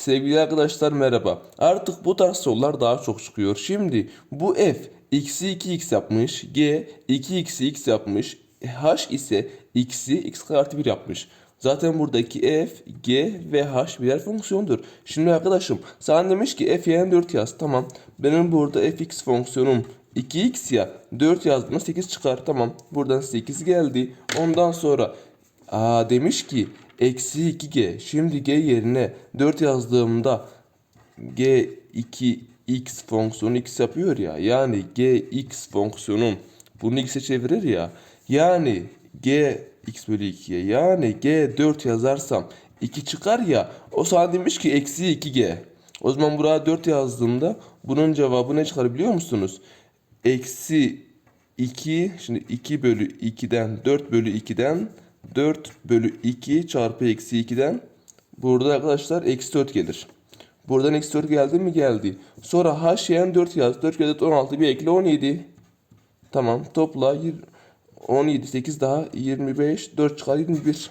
Sevgili arkadaşlar merhaba. Artık bu tarz sorular daha çok çıkıyor. Şimdi bu f x'i 2x yapmış, g 2x'i x yapmış, h ise x'i x artı 1 yapmış. Zaten buradaki f, g ve h birer fonksiyondur. Şimdi arkadaşım sana demiş ki f yani 4 yaz. Tamam. Benim burada fx fonksiyonum 2x ya 4 yazdım 8 çıkar. Tamam. Buradan 8 geldi. Ondan sonra Aa demiş ki eksi 2g. Şimdi g yerine 4 yazdığımda g 2x fonksiyonu x yapıyor ya. Yani gx fonksiyonum bunu x'e çevirir ya. Yani g x bölü 2'ye yani g 4 yazarsam 2 çıkar ya. O sana demiş ki eksi 2g. O zaman buraya 4 yazdığımda bunun cevabı ne çıkar biliyor musunuz? Eksi 2 şimdi 2 bölü 2'den 4 bölü 2'den 4 bölü 2 çarpı eksi 2'den burada arkadaşlar eksi 4 gelir. Buradan eksi 4 geldi mi? Geldi. Sonra h yani 4 yaz. 4 kere 4 16 bir ekle 17. Tamam topla yir- 17 8 daha 25 4 çıkar 21.